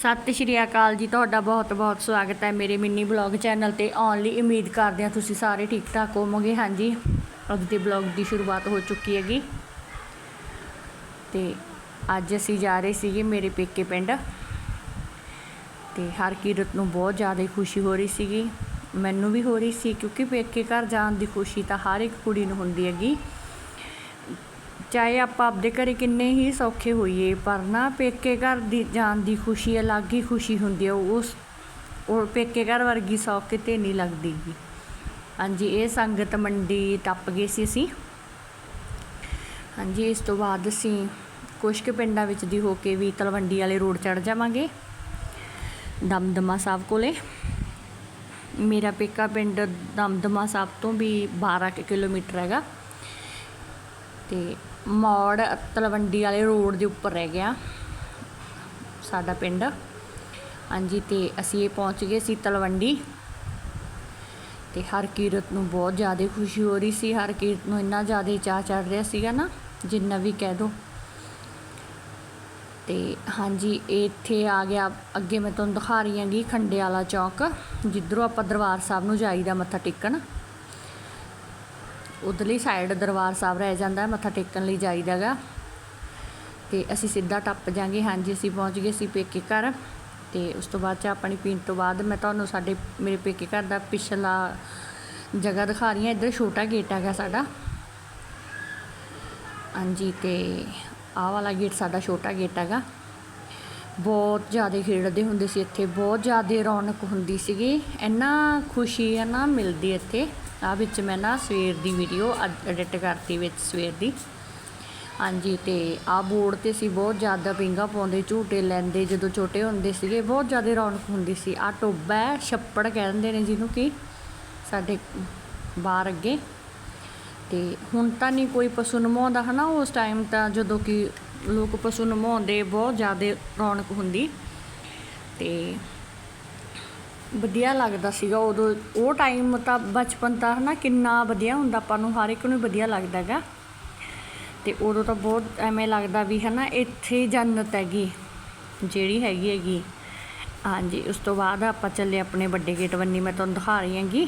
ਸਤਿ ਸ਼੍ਰੀ ਅਕਾਲ ਜੀ, ਤੁਹਾਡਾ ਬਹੁਤ-ਬਹੁਤ ਸਵਾਗਤ ਹੈ ਮੇਰੇ ਮਿੰਨੀ ਬਲੌਗ ਚੈਨਲ ਤੇ ਆਉਣ ਲਈ ਉਮੀਦ ਕਰਦੇ ਹਾਂ ਤੁਸੀਂ ਸਾਰੇ ਠੀਕ ਠਾਕ ਹੋਵੋਗੇ। ਹਾਂਜੀ, ਅੱਜ ਦੇ ਬਲੌਗ ਦੀ ਸ਼ੁਰੂਆਤ ਹੋ ਚੁੱਕੀ ਹੈਗੀ। ਤੇ ਅੱਜ ਅਸੀਂ ਜਾ ਰਹੇ ਸੀਗੇ ਮੇਰੇ ਪੇਕੇ ਪਿੰਡ। ਤੇ ਹਰ ਕੀਰਤ ਨੂੰ ਬਹੁਤ ਜ਼ਿਆਦਾ ਖੁਸ਼ੀ ਹੋ ਰਹੀ ਸੀਗੀ। ਮੈਨੂੰ ਵੀ ਹੋ ਰਹੀ ਸੀ ਕਿਉਂਕਿ ਪੇਕੇ ਘਰ ਜਾਣ ਦੀ ਖੁਸ਼ੀ ਤਾਂ ਹਰ ਇੱਕ ਕੁੜੀ ਨੂੰ ਹੁੰਦੀ ਹੈਗੀ। ਚਾਹੇ ਆਪਾਂ ਆਪਦੇ ਘਰੇ ਕਿੰਨੇ ਹੀ ਸੌਖੇ ਹੋਈਏ, ਪਰ ਨਾ ਪੇਕੇ ਘਰ ਦੀ ਜਾਣ ਦੀ ਖੁਸ਼ੀ, ਅਲੱਗ ਹੀ ਖੁਸ਼ੀ ਹੁੰਦੀ ਹੈ ਉਸ ਉਹ ਪੇਕੇ ਘਰ ਵਰਗੀ ਸੌਖ ਕਿਤੇ ਨਹੀਂ ਲੱਗਦੀ ਹਾਂਜੀ, ਇਹ ਸੰਗਤ ਮੰਡੀ ਟੱਪ ਗਏ ਸੀ ਅਸੀਂ। ਹਾਂਜੀ, ਇਸ ਤੋਂ ਬਾਅਦ ਅਸੀਂ ਕੁਛ ਕੁ ਪਿੰਡਾਂ ਵਿੱਚ ਦੀ ਹੋ ਕੇ ਵੀ ਤਲਵੰਡੀ ਵਾਲੇ ਰੋਡ ਚੜ ਜਾਵਾਂਗੇ, ਦਮਦਮਾ ਸਾਹਿਬ ਕੋਲੇ। ਮੇਰਾ ਪੇਕਾ ਪਿੰਡ ਦਮਦਮਾ ਸਾਹਿਬ ਤੋਂ ਵੀ 12 ਕਿਲੋਮੀਟਰ ਹੈਗਾ। ਤੇ ਮੌੜ ਤਲਵੰਡੀ ਵਾਲੇ ਰੋਡ ਦੇ ਉੱਪਰ ਰਹਿ ਗਿਆ। ਸਾਡਾ ਪਿੰਡ। ਹਾਂਜੀ, ਤੇ ਅਸੀਂ ਇਹ ਪਹੁੰਚ ਗਏ ਸੀ ਤਲਵੰਡੀ। ਤੇ ਹਰ ਕੀਰਤ ਨੂੰ ਬਹੁਤ ਜ਼ਿਆਦਾ ਖੁਸ਼ੀ ਹੋ ਰਹੀ ਸੀ। ਹਰ ਕੀਰਤ ਨੂੰ ਇੰਨਾ ਜ਼ਿਆਦਾ ਚਾਹ ਚੜ ਰਿਹਾ ਸੀਗਾ ਨਾ ਜਿੰਨਾ ਵੀ ਕਹਿ ਦੋ। ਤੇ ਹਾਂਜੀ, ਇੱਥੇ ਆ ਗਿਆ। ਅੱਗੇ ਮੈਂ ਤੁਹਾਨੂੰ ਦਿਖਾ ਰਹੀ ਹਾਂਗੀ ਖੰਡੇ ਵਾਲਾ ਚੌਕ, ਜਿੱਧਰੋਂ ਆਪਾਂ ਦਰਬਾਰ ਸਾਹਿਬ ਨੂੰ ਜਾਈਦਾ ਮੱਥਾ ਟੇਕਣ। ਉਧਰਲੀ ਸਾਈਡ ਦਰਬਾਰ ਸਾਹਿਬ ਰਹਿ ਜਾਂਦਾ, ਮੱਥਾ ਟੇਕਣ ਲਈ ਜਾਈਦਾਗਾ ਤੇ ਅਸੀਂ ਸਿੱਧਾ ਟੱਪ ਜਾਾਂਗੇ, ਹਾਂਜੀ, ਅਸੀਂ ਪਹੁੰਚ ਗਏ ਸੀ ਪੇਕੇ ਘਰ। ਤੇ ਉਸ ਤੋਂ ਬਾਅਦ ਚਾਹ ਪਾਣੀ ਪੀਣ ਤੋਂ ਬਾਅਦ ਮੈਂ ਤੁਹਾਨੂੰ ਸਾਡੇ, ਮੇਰੇ ਪੇਕੇ ਘਰ ਦਾ ਪਿਛਲਾ ਜਗ੍ਹਾ ਦਿਖਾ ਰਹੀ ਹਾਂ। ਇੱਧਰ ਛੋਟਾ ਗੇਟ ਹੈਗਾ ਸਾਡਾ। ਹਾਂਜੀ, ਤੇ ਆਹ ਵਾਲਾ ਗੇਟ ਸਾਡਾ ਛੋਟਾ ਗੇਟ ਹੈਗਾ। ਬਹੁਤ ਜ਼ਿਆਦਾ ਖੇਡਦੇ ਹੁੰਦੇ ਸੀ ਇੱਥੇ, ਬਹੁਤ ਜ਼ਿਆਦਾ ਰੌਣਕ ਹੁੰਦੀ ਸੀਗੀ। ਇੰਨਾ ਖੁਸ਼ੀ ਹੈ ਨਾ ਮਿਲਦੀ ਇੱਥੇ। ਆ ਵਿੱਚ ਮੈਂ ਨਾ ਸਵੇਰ ਦੀ ਵੀਡੀਓ ਐਡਿਟ ਕਰਤੀ ਵਿੱਚ ਸਵੇਰ ਦੀ। ਹਾਂਜੀ, ਤੇ ਆ ਬੋਰਡ ਤੇ ਸੀ ਬਹੁਤ ਜ਼ਿਆਦਾ ਪਿੰਗਾ ਪਾਉਂਦੇ, ਝੂਟੇ ਲੈਂਦੇ, ਜਦੋਂ ਛੋਟੇ ਹੁੰਦੇ ਸੀਗੇ, ਬਹੁਤ ਜ਼ਿਆਦਾ ਰੌਣਕ ਹੁੰਦੀ ਸੀ। ਆ ਟੋਬਾ ਹੈ, ਛੱਪੜ ਕਹਿੰਦੇ ਨੇ ਜਿਹਨੂੰ ਕਿ ਸਾਡੇ ਬਾਹਰ ਅੱਗੇ। ਤੇ ਹੁਣ ਤਾਂ ਨਹੀਂ ਕੋਈ ਪਸ਼ੂ ਨਮਾਉਂਦਾ, ਹਨਾ, ਉਸ ਟਾਈਮ ਤਾਂ ਜਦੋਂ ਕਿ ਲੋਕ ਪਸ਼ੂ ਨਮਾਉਂਦੇ ਬਹੁਤ ਜ਼ਿਆਦਾ ਰੌਣਕ ਹੁੰਦੀ। ਤੇ ਵਧੀਆ ਲੱਗਦਾ ਸੀਗਾ ਉਦੋਂ। ਉਹ ਟਾਈਮ ਤਾਂ ਬਚਪਨ ਤਾਂ ਹਨਾ ਕਿੰਨਾ ਵਧੀਆ ਹੁੰਦਾ ਆਪਾਂ ਨੂੰ, ਹਰ ਇੱਕ ਨੂੰ ਵਧੀਆ ਲੱਗਦਾ ਹੈਗਾ। ਤੇ ਉਦੋਂ ਤਾਂ ਬਹੁਤ ਐਵੇਂ ਲੱਗਦਾ ਵੀ ਹਨਾ ਇੱਥੇ ਜੰਨਤ ਹੈਗੀ, ਜਿਹੜੀ ਹੈਗੀ ਹੈਗੀ। ਹਾਂਜੀ, ਉਸ ਤੋਂ ਬਾਅਦ ਆਪਾਂ ਚੱਲੇ ਆਪਣੇ ਵੱਡੇ ਗੇਟ ਬੰਨੀ ਮੈਂ ਤੁਹਾਨੂੰ ਦਿਖਾ ਰਹੀ ਹਾਂਗੀ।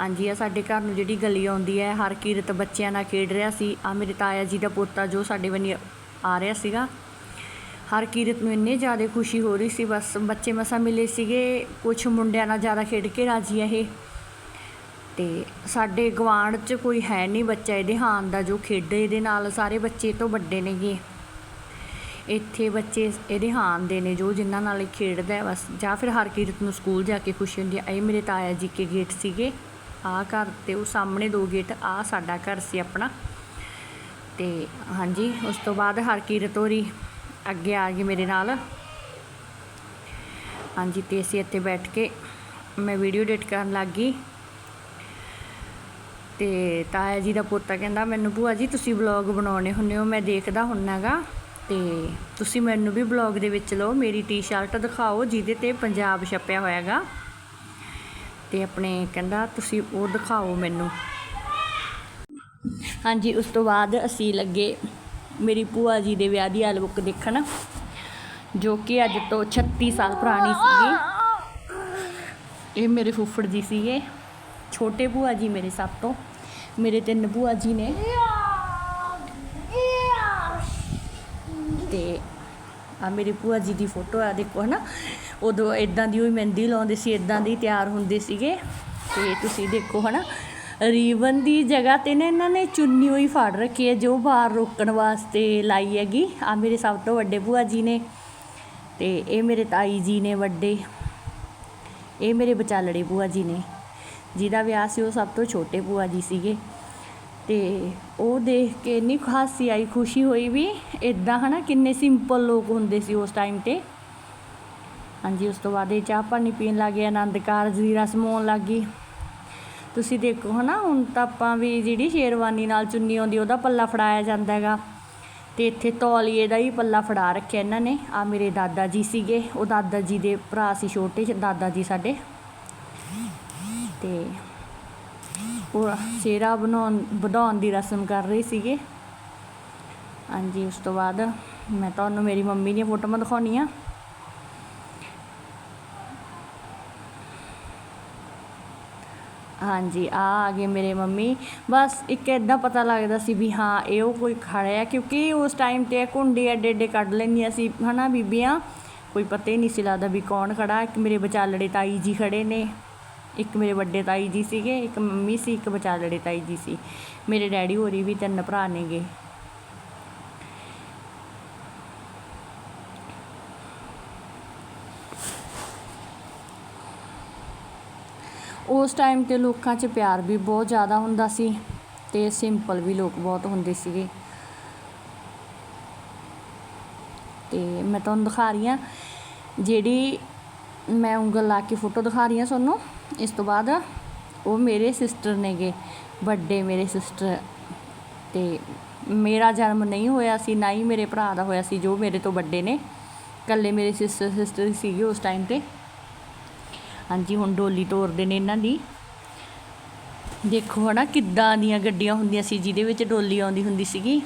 ਹਾਂਜੀ ਆ ਸਾਡੇ ਘਰ ਨੂੰ ਜਿਹੜੀ ਗਲੀ ਆਉਂਦੀ ਹੈ, ਹਰ ਕੀਰਤ ਬੱਚਿਆਂ ਨਾਲ ਖੇਡ ਰਿਹਾ ਸੀ। ਆ ਮੇਰੇ ਤਾਇਆ ਜੀ ਦਾ ਪੋਤਾ ਜੋ ਸਾਡੇ ਵੰਨੀ ਆ ਰਿਹਾ ਸੀਗਾ। ਹਰ ਕੀਰਤ ਨੂੰ ਇੰਨੇ ਜ਼ਿਆਦਾ ਖੁਸ਼ੀ ਹੋ ਰਹੀ ਸੀ, ਬਸ ਬੱਚੇ ਮਸਾ ਮਿਲੇ ਸੀਗੇ। ਕੁਝ ਮੁੰਡਿਆਂ ਨਾਲ ਜ਼ਿਆਦਾ ਖੇਡ ਕੇ ਰਾਜੀ ਆ ਇਹ। ਤੇ ਸਾਡੇ ਗਵਾਂਢ 'ਚ ਕੋਈ ਹੈ ਨਹੀਂ ਬੱਚਾ ਇਹਦੇ ਹਾਨ ਦਾ, ਜੋ ਖੇਡੇ ਇਹਦੇ ਨਾਲ। ਸਾਰੇ ਬੱਚੇ ਤੋਂ ਵੱਡੇ ਨੇਗੇ ਇੱਥੇ ਬੱਚੇ ਇਹਦੇ ਹਾਨ ਦੇ ਨੇ, ਜੋ ਜਿਨ੍ਹਾਂ ਨਾਲ ਖੇਡਦਾ ਬਸ ਜਾਂ ਫਿਰ ਹਰ ਕੀਰਤ ਨੂੰ ਸਕੂਲ ਜਾ ਕੇ ਖੁਸ਼ੀ ਹੁੰਦੀ ਹੈ ਇਹ ਮੇਰੇ ਤਾਇਆ ਜੀ ਕੇ ਗੇਟ ਸੀਗੇ। ਆਹ ਘਰ ਤੇ ਉਹ ਸਾਹਮਣੇ ਦੋ ਗੇਟ ਆ, ਸਾਡਾ ਘਰ ਸੀ ਆਪਣਾ। ਤੇ ਹਾਂਜੀ, ਉਸ ਤੋਂ ਬਾਅਦ ਹਰਕੀਰਤ ਹੋਰੀ ਅੱਗੇ ਆ ਗਈ ਮੇਰੇ ਨਾਲ। ਹਾਂਜੀ, ਤੇ ਅਸੀਂ ਇੱਥੇ ਬੈਠ ਕੇ ਮੈਂ ਵੀਡੀਓ ਐਡਿਟ ਕਰਨ ਲੱਗ ਗਈ। ਤੇ ਤਾਇਆ ਜੀ ਦਾ ਪੋਤਾ ਕਹਿੰਦਾ, ਮੈਨੂੰ ਭੂਆ ਜੀ, ਤੁਸੀਂ ਵਲੌਗ ਬਣਾਉਣੇ ਹੁੰਨੇ ਹੋ, ਮੈਂ ਦੇਖਦਾ ਹੁੰਨਾਗਾ ਤੇ ਤੁਸੀਂ ਮੈਨੂੰ ਵੀ ਵਲੌਗ ਦੇ ਵਿੱਚ ਲਓ, ਮੇਰੀ ਟੀ-ਸ਼ਰਟ ਦਿਖਾਓ, ਜਿਹਦੇ ਤੇ ਪੰਜਾਬ ਛਪਿਆ ਹੋਇਆਗਾ ਤੇ ਆਪਣੇ ਕਹਿੰਦਾ, ਤੁਸੀਂ ਉਹ ਦਿਖਾਓ ਮੈਨੂੰ। ਹਾਂਜੀ, ਉਸ ਤੋਂ ਬਾਅਦ ਅਸੀਂ ਲੱਗੇ ਮੇਰੀ ਭੂਆ ਜੀ ਦੇ ਵਿਆਹ ਦੀ ਐਲਬੁੱਕ ਦੇਖਣ, ਜੋ ਕਿ ਅੱਜ ਤੋਂ 36 ਸਾਲ ਪੁਰਾਣੀ ਸੀਗੀ। ਇਹ ਮੇਰੇ ਫੁੱਫੜ ਜੀ ਸੀਗੇ। ਛੋਟੇ ਭੂਆ ਜੀ ਮੇਰੇ ਸਭ ਤੋਂ। ਮੇਰੇ ਤਿੰਨ ਭੂਆ ਜੀ ਨੇ। ਤੇ ਆ ਮੇਰੀ ਭੂਆ ਜੀ ਦੀ ਫੋਟੋ ਆ, ਦੇਖੋ ਹਨਾ। ਉਦੋਂ ਇਦਾਂ ਦੀ ਹੋਈ ਮਹਿੰਦੀ ਲਾਉਂਦੇ ਸੀ ਇਦਾਂ ਦੀ ਤਿਆਰ ਹੁੰਦੇ ਸੀਗੇ। ਤੇ ਤੁਸੀਂ ਦੇਖੋ ਹਨਾ, ਰੀਵਨ ਦੀ ਜਗ੍ਹਾ ਤੇ ਨਾ ਇਹਨਾਂ ਨੇ ਚੁੰਨੀ ਹੋਈ ਫੜ ਰੱਖੀ ਹੈ, ਜੋ ਬਾਹਰ ਰੋਕਣ ਵਾਸਤੇ ਲਾਈ ਹੈਗੀ। ਆ ਮੇਰੇ ਸਭ ਤੋਂ ਵੱਡੇ ਭੂਆ ਜੀ ਨੇ ਤੇ ਇਹ ਮੇਰੇ ਤਾਈ ਜੀ ਨੇ ਵੱਡੇ, ਇਹ ਮੇਰੇ ਵਿਚਾਲੜੇ ਭੂਆ ਜੀ ਨੇ, ਜਿਹਦਾ ਵਿਆਹ ਸੀ ਉਹ ਸਭ ਤੋਂ ਛੋਟੇ ਭੂਆ ਜੀ ਸੀਗੇ। ਤੇ ਉਹ ਦੇਖ ਕੇ ਇੰਨੀ ਖਾਸੀ ਆਈ, ਖੁਸ਼ੀ ਹੋਈ ਵੀ ਇਦਾਂ ਹਨਾ, ਕਿੰਨੇ ਸਿੰਪਲ ਲੋਕ ਹੁੰਦੇ ਸੀ ਉਸ ਟਾਈਮ ਤੇ। ਹਾਂਜੀ, ਉਸ ਤੋਂ ਬਾਅਦ ਇਹ ਚਾਹ ਪਾਣੀ ਪੀਣ ਲੱਗ ਗਏ, ਆਨੰਦ ਕਾਰਜ ਦੀ ਰਸਮ ਹੋਣ ਲੱਗ ਗਈ। ਤੁਸੀਂ ਦੇਖੋ ਹਨਾ, ਹੁਣ ਤਾਂ ਆਪਾਂ ਵੀ ਜਿਹੜੀ ਸ਼ੇਰਵਾਨੀ ਨਾਲ ਚੁੰਨੀ ਆਉਂਦੀ, ਉਹਦਾ ਪੱਲਾ ਫੜਾਇਆ ਜਾਂਦਾ ਹੈਗਾ। ਤੇ ਇੱਥੇ ਤੌਲੀਏ ਦਾ ਹੀ ਪੱਲਾ ਫੜਾ ਰੱਖਿਆ ਇਹਨਾਂ ਨੇ। ਆ ਮੇਰੇ ਦਾਦਾ ਜੀ ਸੀਗੇ, ਉਹ ਦਾਦਾ ਜੀ ਦੇ ਭਰਾ ਸੀ ਛੋਟੇ, ਦਾਦਾ ਜੀ ਸਾਡੇ। ਤੇ ਉਹ ਸਿਹਰਾ ਬਣਾਉਣ, ਵਧਾਉਣ ਦੀ ਰਸਮ ਕਰ ਰਹੇ ਸੀਗੇ। ਹਾਂਜੀ, ਉਸ ਤੋਂ ਬਾਅਦ ਮੈਂ ਤੁਹਾਨੂੰ ਮੇਰੀ ਮੰਮੀ ਦੀਆਂ ਫੋਟੋਆਂ ਦਿਖਾਉਣੀਆਂ। ਹਾਂਜੀ, ਆ ਆ ਗਏ ਮੇਰੇ ਮੰਮੀ। ਬਸ ਇੱਕ ਇਦਾਂ ਪਤਾ ਲੱਗਦਾ ਸੀ ਵੀ ਹਾਂ, ਇਹ ਉਹ ਕੋਈ ਖੜਿਆ ਕਿਉਂਕਿ ਉਸ ਟਾਈਮ ਤੇ ਇਹ ਕੁੰਡੀ ਐਡੇ ਐਡੇ ਕੱਢ ਲੈਂਦੀਆਂ ਸੀ, ਹਨਾ ਬੀਬੀਆਂ? ਕੋਈ ਪਤਾ ਹੀ ਨਹੀਂ ਸੀ ਲੱਗਦਾ ਵੀ ਕੌਣ ਖੜਾ ਇੱਕ ਮੇਰੇ ਵਿਚਾਲੜੇ ਤਾਈ ਜੀ ਖੜੇ ਨੇ। ਇੱਕ ਮੇਰੇ ਵੱਡੇ ਤਾਈ ਜੀ ਸੀਗੇ, ਇੱਕ ਮੰਮੀ ਸੀ, ਇੱਕ ਵਿਚਾਲੜੇ ਤਾਈ ਜੀ ਸੀ। ਮੇਰੇ ਡੈਡੀ ਹੋਰੀ ਵੀ ਤਿੰਨ ਭਰਾ ਨੇਗੇ। ਉਸ ਟਾਈਮ ਤੇ ਲੋਕਾਂ 'ਚ ਪਿਆਰ ਵੀ ਬਹੁਤ ਜ਼ਿਆਦਾ ਹੁੰਦਾ ਸੀ ਤੇ ਸਿੰਪਲ ਵੀ ਲੋਕ ਬਹੁਤ ਹੁੰਦੇ ਸੀਗੇ। ਤੇ ਮੈਂ ਤੁਹਾਨੂੰ ਦਿਖਾ ਰਹੀ ਹਾਂ ਜਿਹੜੀ ਮੈਂ ਉਂਗਲ ਲਾ ਕੇ ਫੋਟੋ ਦਿਖਾ ਰਹੀ ਹਾਂ ਤੁਹਾਨੂੰ। ਇਸ ਤੋਂ ਬਾਅਦ ਉਹ ਮੇਰੇ ਸਿਸਟਰ ਨੇਗੇ, ਵੱਡੇ ਮੇਰੇ ਸਿਸਟਰ ਤੇ ਮੇਰਾ ਜਨਮ ਨਹੀਂ ਹੋਇਆ ਸੀ, ਨਾ ਹੀ ਮੇਰੇ ਭਰਾ ਦਾ ਹੋਇਆ ਸੀ, ਜੋ ਮੇਰੇ ਤੋਂ ਵੱਡੇ ਨੇ। ਇਕੱਲੇ ਮੇਰੇ ਸਿਸਟਰ ਸਿਸਟਰ ਸੀਗੇ ਉਸ ਟਾਈਮ ਤੇ। ਹਾਂਜੀ, ਹੁਣ ਡੋਲੀ ਤੋਰਦੇ ਨੇ ਇਹਨਾਂ ਦੀ। ਦੇਖੋ ਹਨਾ, ਕਿੱਦਾਂ ਦੀਆਂ ਗੱਡੀਆਂ ਹੁੰਦੀਆਂ ਸੀ, ਜਿਹਦੇ ਵਿੱਚ ਡੋਲੀ ਆਉਂਦੀ ਹੁੰਦੀ ਸੀਗੀ।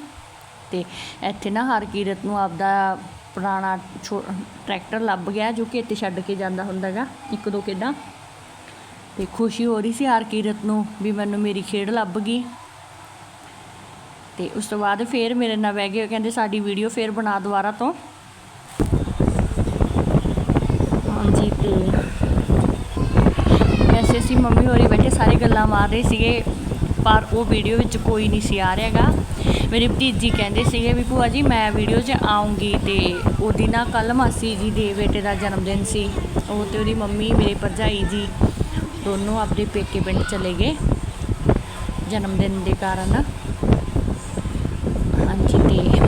ਤੇ ਇੱਥੇ ਨਾ ਹਰ ਕੀਰਤ ਨੂੰ ਆਪਦਾ ਪੁਰਾਣਾ ਛੋ- ਟਰੈਕਟਰ ਲੱਭ ਗਿਆ, ਜੋ ਕਿ ਇੱਥੇ ਛੱਡ ਕੇ ਜਾਂਦਾ ਹੁੰਦਾਗਾ ਇੱਕ ਦੋ ਕਿੱਦਾਂ ਤੇ ਖੁਸ਼ੀ ਹੋ ਰਹੀ ਸੀ ਹਰਕੀਰਤ ਨੂੰ ਵੀ ਮੈਨੂੰ ਮੇਰੀ ਖੇਡ ਲੱਭ ਗਈ। ਤੇ ਉਸ ਤੋਂ ਬਾਅਦ ਫੇਰ ਮੇਰੇ ਨਾਲ ਬਹਿ ਗਏ ਕਹਿੰਦੇ, ਸਾਡੀ ਵੀਡੀਓ ਫੇਰ ਬਣਾ ਦੁਬਾਰਾ ਤੋਂ ਹਾਂਜੀ ਤੇ ਵੈਸੇ ਅਸੀਂ ਮੰਮੀ ਹੋਰੀ ਬੈਠੇ, ਸਾਰੇ ਗੱਲਾਂ ਮਾਰ ਰਹੇ ਸੀਗੇ, ਪਰ ਉਹ ਵੀਡੀਓ ਵਿੱਚ ਕੋਈ ਨਹੀਂ ਸੀ ਆ ਰਿਹਾਗਾ ਮੇਰੀ ਭਤੀਜੀ ਕਹਿੰਦੇ ਸੀਗੇ ਵੀ ਭੂਆ ਜੀ, ਮੈਂ ਵੀਡੀਓ 'ਚ ਆਉਂਗੀ ਤੇ ਉਹਦੀ ਨਾ ਕੱਲ ਮਾਸੀ ਜੀ ਦੇ ਬੇਟੇ ਦਾ ਜਨਮ ਦਿਨ ਸੀ। ਉਹ ਤੇ ਉਹਦੀ ਮੰਮੀ, ਮੇਰੇ ਭਰਜਾਈ ਜੀ ਦੋਨੋਂ ਆਪਣੇ ਪੇਕੇ ਪਿੰਡ ਚਲੇ ਗਏ ਜਨਮ ਦਿਨ ਦੇ ਕਾਰਨ। ਹਾਂਜੀ ਤੇ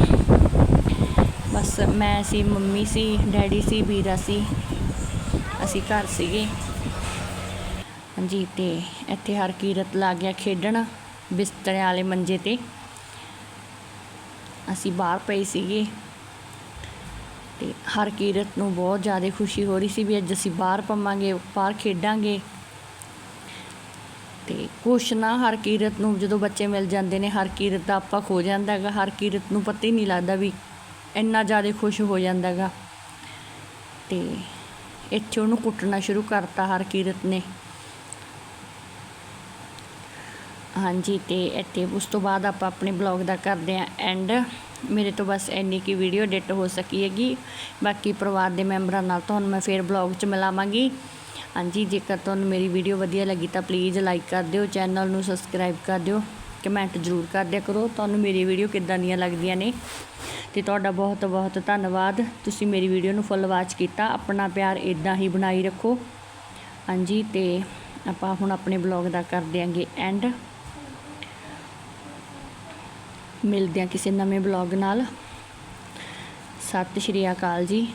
ਬਸ ਮੈਂ ਸੀ, ਮੰਮੀ ਸੀ, ਡੈਡੀ ਸੀ, ਵੀਰਾ ਸੀ, ਅਸੀਂ ਘਰ ਸੀਗੇ। ਹਾਂਜੀ, ਤੇ ਇੱਥੇ ਹਰ ਕੀਰਤ ਲੱਗ ਗਿਆ ਖੇਡਣ ਬਿਸਤਰਿਆਂ ਵਾਲੇ ਮੰਜੇ ਤੇ। ਅਸੀਂ ਬਾਹਰ ਪਏ ਸੀਗੇ, ਤੇ ਹਰਕੀਰਤ ਨੂੰ ਬਹੁਤ ਜ਼ਿਆਦਾ ਖੁਸ਼ੀ ਹੋ ਰਹੀ ਸੀ ਵੀ ਅੱਜ ਅਸੀਂ ਬਾਹਰ ਪਵਾਂਗੇ, ਬਾਹਰ ਖੇਡਾਂਗੇ। ਤੇ ਕੁਛ ਨਾ ਹਰ ਕੀਰਤ ਨੂੰ ਜਦੋਂ ਬੱਚੇ ਮਿਲ ਜਾਂਦੇ ਨੇ, ਹਰ ਕੀਰਤ ਦਾ ਆਪਾ ਖੋ ਜਾਂਦਾ ਹੈਗਾ। ਹਰ ਕੀਰਤ ਨੂੰ ਪਤਾ ਹੀ ਨਹੀਂ ਲੱਗਦਾ ਵੀ ਇੰਨਾ ਜ਼ਿਆਦਾ ਖੁਸ਼ ਹੋ ਜਾਂਦਾ ਹੈਗਾ। ਤੇ ਇੱਥੇ ਉਹਨੂੰ ਕੁੱਟਣਾ ਸ਼ੁਰੂ ਕਰਤਾ ਹਰ ਕੀਰਤ ਨੇ। ਹਾਂਜੀ, ਤੇ ਇੱਥੇ ਉਸ ਤੋਂ ਬਾਅਦ ਆਪਾਂ ਆਪਣੇ ਬਲੌਗ ਦਾ ਕਰਦੇ ਆਂ ਐਂਡ। ਮੇਰੇ ਤੋਂ ਬਸ ਇੰਨੀ ਕੀ ਵੀਡੀਓ ਐਡਿਟ ਹੋ ਸਕੀ ਹੈਗੀ। ਬਾਕੀ ਪਰਿਵਾਰ ਦੇ ਮੈਂਬਰਾਂ ਨਾਲ ਤੁਹਾਨੂੰ ਮੈਂ ਫੇਰ ਬਲੌਗ 'ਚ ਮਿਲਾਵਾਂਗੀ। ਹਾਂਜੀ, ਜੇਕਰ ਤੁਹਾਨੂੰ ਮੇਰੀ ਵੀਡੀਓ ਵਧੀਆ ਲੱਗੀ ਤਾਂ ਪਲੀਜ਼ ਲਾਈਕ ਕਰ ਦਿਓ, ਚੈਨਲ ਨੂੰ ਸਬਸਕ੍ਰਾਈਬ ਕਰ ਦਿਓ, ਕਮੈਂਟ ਜ਼ਰੂਰ ਕਰ ਦਿਆ ਕਰੋ। ਤੁਹਾਨੂੰ ਮੇਰੀ ਵੀਡੀਓ ਕਿੱਦਾਂ ਦੀਆਂ ਲੱਗਦੀਆਂ ਨੇ? ਤੇ ਤੁਹਾਡਾ ਬਹੁਤ ਬਹੁਤ ਧੰਨਵਾਦ। ਤੁਸੀਂ ਮੇਰੀ ਵੀਡੀਓ ਨੂੰ ਫੁੱਲ ਵਾਚ ਕੀਤਾ। ਆਪਣਾ ਪਿਆਰ ਇਦਾਂ ਹੀ ਬਣਾਈ ਰੱਖੋ। ਹਾਂਜੀ, ਤੇ ਆਪਾਂ ਹੁਣ ਆਪਣੇ ਬਲੌਗ ਦਾ ਕਰ ਦਿਆਂਗੇ ਐਂਡ। ਮਿਲਦੇ ਹਾਂ ਕਿਸੇ ਨਵੇਂ ਬਲੌਗ ਨਾਲ। ਸਤਿ ਸ਼੍ਰੀ ਅਕਾਲ ਜੀ।